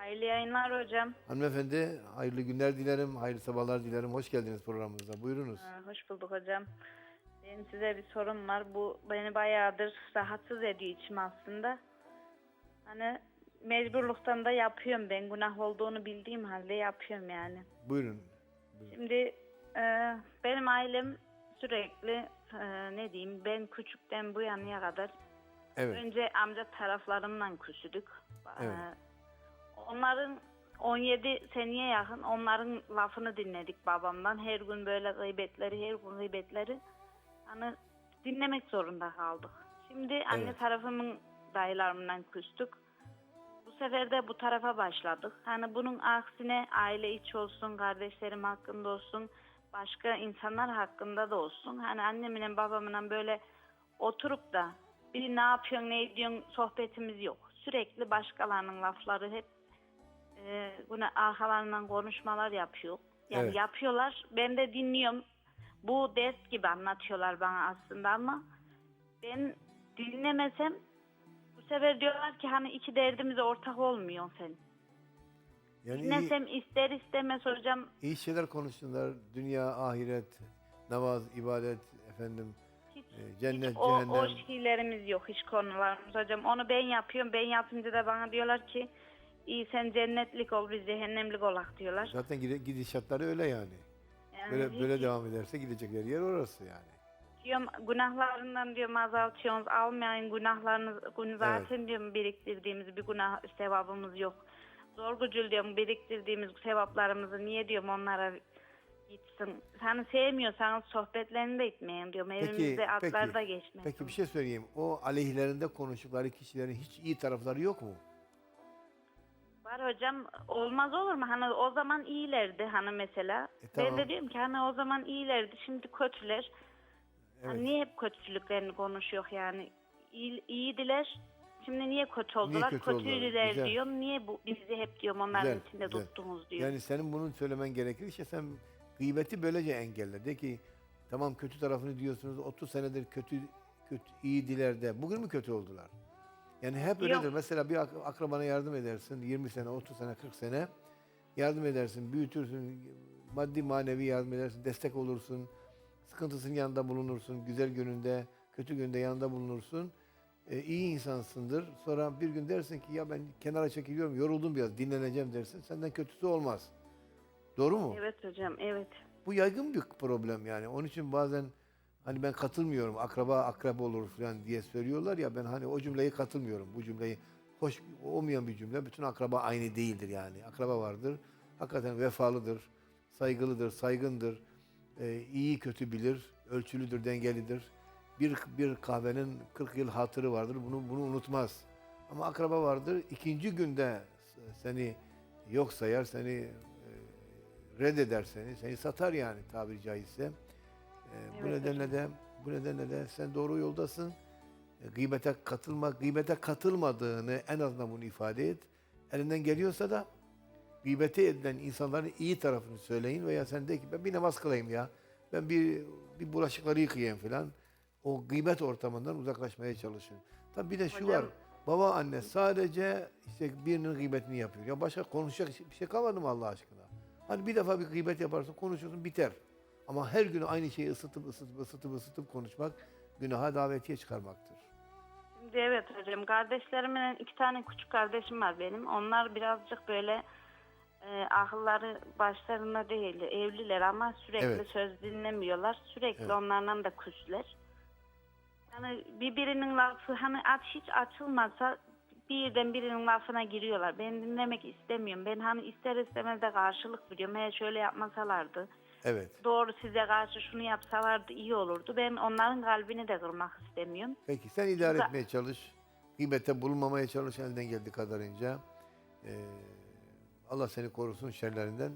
Hayırlı yayınlar hocam. Hanımefendi hayırlı günler dilerim, hayırlı sabahlar dilerim. Hoş geldiniz programımıza. Buyurunuz. Ee, Hoş bulduk hocam. Benim size bir sorum var. Bu beni bayağıdır rahatsız ediyor içim aslında. Hani mecburluktan da yapıyorum ben. Günah olduğunu bildiğim halde yapıyorum yani. Buyurun. Şimdi e, benim ailem sürekli e, ne diyeyim ben küçükten bu yanıya kadar Evet. önce amca taraflarımdan küsüdük. Evet. Ee, Onların 17 seneye yakın onların lafını dinledik babamdan. Her gün böyle gıybetleri, her gün gıybetleri. Hani dinlemek zorunda kaldık. Şimdi anne Evet. tarafımın dayılarımdan küstük. Bu sefer de bu tarafa başladık. Hani bunun aksine aile içi olsun, kardeşlerim hakkında olsun, başka insanlar hakkında da olsun. Hani annemle babamla böyle oturup da bir ne yapıyorsun, ne ediyorsun sohbetimiz yok. Sürekli başkalarının lafları hep e, buna arkalarından konuşmalar yapıyor. Yani Evet. yapıyorlar. Ben de dinliyorum. Bu ders gibi anlatıyorlar bana aslında ama ben dinlemesem bu sefer diyorlar ki hani iki derdimiz ortak olmuyor sen. Yani iyi, Dinlesem ister istemez hocam iyi şeyler konuşsunlar. Dünya, ahiret, namaz, ibadet, efendim, hiç, e, cennet, o, o cehennem. şeylerimiz yok, hiç konularımız hocam. Onu ben yapıyorum. Ben yapınca da bana diyorlar ki iyi sen cennetlik ol biz cehennemlik olak diyorlar. Zaten gide- gidişatları öyle yani. Yani Böyle hiç- böyle devam ederse gidecekleri yer orası yani. Diyorum günahlarından diyorum azaltıyorsunuz almayın günahlarınız gün zaten diyorum biriktirdiğimiz bir günah sevabımız yok. Zor gücül diyorum biriktirdiğimiz sevaplarımızı niye diyorum onlara gitsin. Hani sevmiyorsanız sohbetlerini de etmeyin diyorum. Evimizde atlar da geçmesin. peki bir şey söyleyeyim. O aleyhlerinde konuştukları kişilerin hiç iyi tarafları yok mu? Var hocam olmaz olur mu? Hani o zaman iyilerdi hani mesela. E, tamam. Ben de diyorum ki hani o zaman iyilerdi şimdi kötüler. Hani Evet. niye hep kötülüklerini konuşuyor yani? İyi, iyiydiler. Şimdi niye kötü oldular? kötü oldular? Kötüydüler Güzel. diyorum. Niye bu bizi hep diyorum onların Güzel, içinde güzel. tuttunuz diyor. Yani senin bunu söylemen gerekir. İşte sen gıybeti böylece engelle. De ki tamam kötü tarafını diyorsunuz 30 senedir kötü kötü iyi dilerde. Bugün mü kötü oldular? Yani hep öyledir. Yok. Mesela bir ak- akrabana yardım edersin 20 sene, 30 sene, 40 sene yardım edersin, büyütürsün, maddi manevi yardım edersin, destek olursun, sıkıntısının yanında bulunursun, güzel gününde, kötü günde yanında bulunursun. E, iyi insansındır. Sonra bir gün dersin ki ya ben kenara çekiliyorum, yoruldum biraz, dinleneceğim dersin. Senden kötüsü olmaz. Doğru mu? Evet hocam evet. Bu yaygın bir problem yani. Onun için bazen hani ben katılmıyorum, akraba akraba olur falan diye söylüyorlar ya ben hani o cümleyi katılmıyorum. Bu cümleyi hoş olmayan bir cümle. Bütün akraba aynı değildir yani. Akraba vardır. Hakikaten vefalıdır, saygılıdır, saygındır. Ee, iyi kötü bilir, ölçülüdür, dengelidir. Bir, bir kahvenin 40 yıl hatırı vardır. Bunu bunu unutmaz. Ama akraba vardır. ikinci günde seni yok sayar, seni e, reddeder seni, seni satar yani tabiri caizse. Ee, bu Evet nedenle de bu nedenle de sen doğru yoldasın. E, gıybete katılma, gıybete katılmadığını en azından bunu ifade et. Elinden geliyorsa da gıybete edilen insanların iyi tarafını söyleyin veya sen de ki ben bir namaz kılayım ya. Ben bir bir bulaşıkları yıkayayım falan. O gıybet ortamından uzaklaşmaya çalışın. Tabii bir de şu Hocam- var. Baba anne sadece işte birinin gıybetini yapıyor. Ya başka konuşacak bir şey kalmadı mı Allah aşkına? Hani bir defa bir gıybet yaparsın, konuşuyorsun biter. Ama her gün aynı şeyi ısıtıp ısıtıp ısıtıp ısıtıp konuşmak günaha davetiye çıkarmaktır. Şimdi evet hocam kardeşlerimin iki tane küçük kardeşim var benim. Onlar birazcık böyle e, akılları başlarında değil. Evliler ama sürekli Evet. söz dinlemiyorlar. Sürekli Evet. onlardan da küsler. Yani birbirinin lafı hani aç hiç açılmasa birden birinin lafına giriyorlar. Ben dinlemek istemiyorum. Ben hani ister istemez de karşılık veriyorum. He şöyle yapmasalardı. Evet. Doğru size karşı şunu yapsalardı iyi olurdu. Ben onların kalbini de kırmak istemiyorum. Peki sen idare Güzel. etmeye çalış. Gıybette bulunmamaya çalış elinden geldiği kadarınca. Ee, Allah seni korusun şerlerinden.